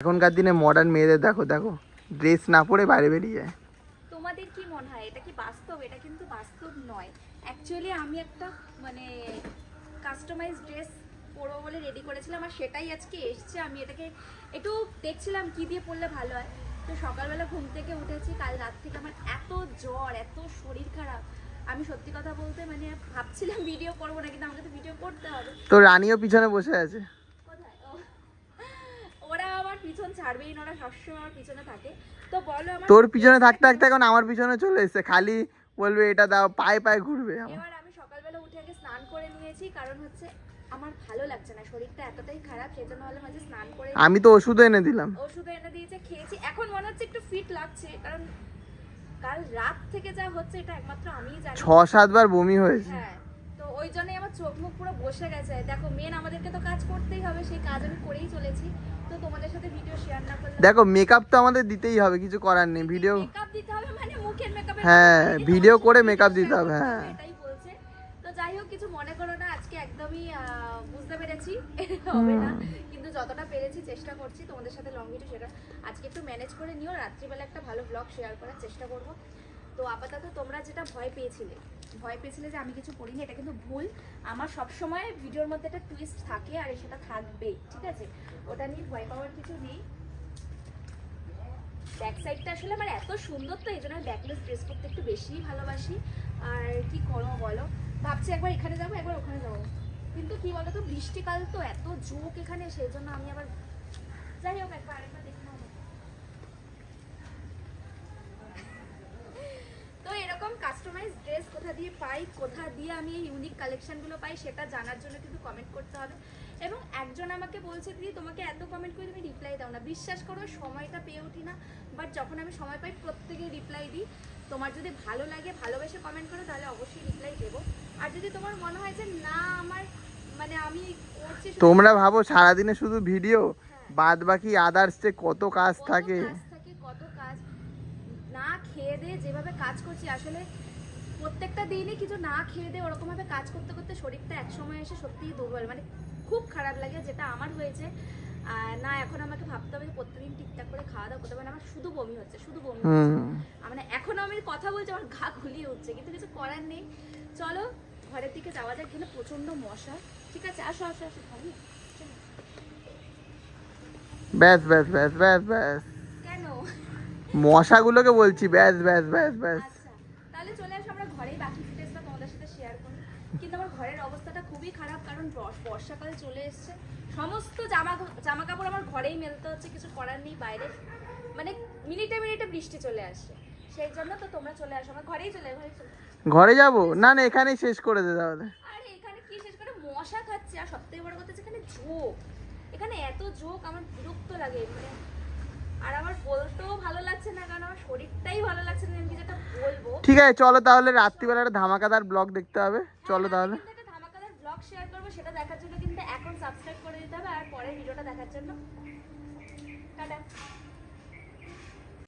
এখনকার দিনে মডার্ন মেয়েদের দেখো দেখো ড্রেস না পরে বাইরে বেরিয়ে যায়। তোমাদের কি মনে হয়? এটা কি বাস্তব? এটা কিন্তু বাস্তব নয়। অ্যাকচুয়ালি আমি একটা মানে কাস্টমাইজ ড্রেস পরবো বলে রেডি করেছিলাম আর সেটাই আজকে এসছে। আমি এটাকে একটু দেখছিলাম কি দিয়ে পরলে ভালো হয়। তো সকালবেলা ঘুম থেকে উঠেছি কাল রাত থেকে আমার এত জ্বর এত শরীর খারাপ। আমি সত্যি কথা বলতে মানে ভাবছিলাম ভিডিও করব না কিন্তু আমাকে তো ভিডিও করতে হবে। তো রানীও পিছনে বসে আছে কোথায় ও, ওরা আমার পিছন ছাড়বেই না ওরা সবসময় আমার পিছনে থাকে। তো বলো আমার তোর পিছনে থাকতে থাকতে এখন আমার পিছনে চলে এসেছে খালি বলবে এটা দাও পায়ে পায়ে ঘুরবে। এবার আমি সকালবেলা উঠে আগে স্নান করে নিয়েছি কারণ হচ্ছে আমার ভালো লাগছে না শরীরটা এতটাই খারাপ সেজন্য হলে মাঝে স্নান করে আমি তো ওষুধ এনে দিলাম। ওষুধ এনে দিয়েছে খেয়েছি। এখন মনে হচ্ছে একটু ফিট লাগছে কারণ কাল রাত থেকে যা হচ্ছে এটা একমাত্র আমিই জানি। ছ সাতবার বমি হয়েছে। হ্যাঁ। ওই জন্যই আমার চোখ মুখ পুরো বসে গেছে। দেখো মেন আমাদেরকে তো কাজ করতেই হবে সেই কাজ আমি করেই চলেছি। তো তোমাদের সাথে ভিডিও শেয়ার না করলে দেখো মেকআপ তো আমাদের দিতেই হবে কিছু করার নেই। ভিডিও মেকআপ দিতে হবে মানে মুখের মেকআপ হ্যাঁ, video করে মেকআপ দিতে হবে, হ্যাঁ। এটাই বলছে। তো যাই হোক কিছু মনে করো না আজকে একদমই আহ, বুঝতে পেরেছি। হবে না কিন্তু যতটা পেরেছি চেষ্টা করছি তোমাদের সাথে লং ভিডিও সেটা আজকে একটু ম্যানেজ করে নিও রাত্রিবেলা একটা ভালো ব্লগ শেয়ার করার চেষ্টা করব। তো আপাতত তোমরা যেটা ভয় পেয়েছিলে ভয় পেয়েছিলে যে আমি কিছু করিনি, এটা কিন্তু ভুল। আমার সব সময় ভিডিওর মধ্যে একটা টুইস্ট থাকে আর সেটা থাকবেই, ঠিক আছে? ওটা নিয়ে ভয় পাওয়ার কিছু নেই। ব্যাক সাইডটা আসলে আমার এত সুন্দর তো, এই জন্য ব্যাকলেস ড্রেস করতে একটু বেশিই ভালোবাসি। আর কি করব বলো? ভাবছি একবার এখানে যাব, একবার ওখানে যাব। কিন্তু কি বলো তো বৃষ্টিকাল তো এত ঝোঁক এখানে, সেই জন্য আমি আবার যাই হোক, একবার আরেকবার দেখে। কাস্টমাইজ ড্রেস কোথা দিয়ে পাই কোথা দিয়ে আমি এই ইউনিক কালেকশনগুলো পাই সেটা জানার জন্য কিন্তু কমেন্ট করতে হবে। এবং একজন আমাকে বলছে দিদি তোমাকে এত কমেন্ট করে তুমি রিপ্লাই দাও না। বিশ্বাস করো সময়টা পেয়ে উঠি না। বাট যখন আমি সময় পাই প্রত্যেকে রিপ্লাই দিই। তোমার যদি ভালো লাগে ভালোবেসে কমেন্ট করো তাহলে অবশ্যই রিপ্লাই দেবো। আর যদি তোমার মনে হয় যে না আমার মানে আমি করছি তোমরা ভাবো সারাদিনে শুধু ভিডিও। বাদ বাকি আদার্স যে কত কাজ থাকে কত কাজ না খেয়ে দিয়ে যেভাবে কাজ করছি আসলে প্রত্যেকটা দিনই কিছু না খেয়ে দিয়ে ওরকমভাবে কাজ করতে করতে শরীরটা এক সময় এসে সত্যিই দুর্বল। মানে খুব খারাপ লাগে যেটা আমার হয়েছে। না এখন আমাকে ভাবতে হবে যে প্রত্যেকদিন ঠিকঠাক করে খাওয়া দাওয়া করতে হবে। না আমার শুধু বমি হচ্ছে শুধু বমি হচ্ছে। মানে এখনও আমি কথা বলছি আমার ঘা ঘুলিয়ে উঠছে কিন্তু কিছু করার নেই। চলো ঘরের দিকে যাওয়া যাক কিন্তু প্রচণ্ড মশা। ঠিক আছে? আসো আসো আসো ভাবি। ব্যাস ব্যাস ব্যাস ব্যাস ব্যাস। কেন? মশাগুলোকে বলছি ব্যাস ব্যাস ব্যাস ব্যাস আচ্ছা তাহলে চলে আসো আমরা ঘরেই বাকি ফুটেজটা তোমাদের সাথে শেয়ার করি কিন্তু আমার ঘরের অবস্থাটা খুবই খারাপ কারণ বর্ষাকাল চলে এসেছে। সমস্ত জামা জামা কাপড় আমার ঘরেই মেলতে হচ্ছে কিছু করার নেই বাইরে। মানে মিনিটে মিনিটে বৃষ্টি চলে আসে। সেই জন্য তো তোমরা চলে আসো আমার ঘরেই চলে ঘরে চলে ঘরে যাব? না না এখানেই শেষ করে দে তাহলে। আরে এখানে কি শেষ করে? মশা খাচ্ছে আর সবথেকে বড় কথা এখানে ঝোঁক। এখানে এত ঝোঁক আমার বিরক্ত লাগে মানে। আর আমার বলতেও ভালো লাগছে না কারণ আমার শরীরটাই ভালো লাগছে না আমি যেটা ঠিক আছে চলো তাহলে রাত্রিবেলা একটা ধামাকাদার ব্লগ দেখতে হবে। চলো তাহলে। ধামাকাদার ব্লগ শেয়ার করব সেটা দেখার জন্য কিন্তু এখন সাবস্ক্রাইব করে দিতে হবে আর পরে ভিডিওটা দেখার জন্য। টাটা।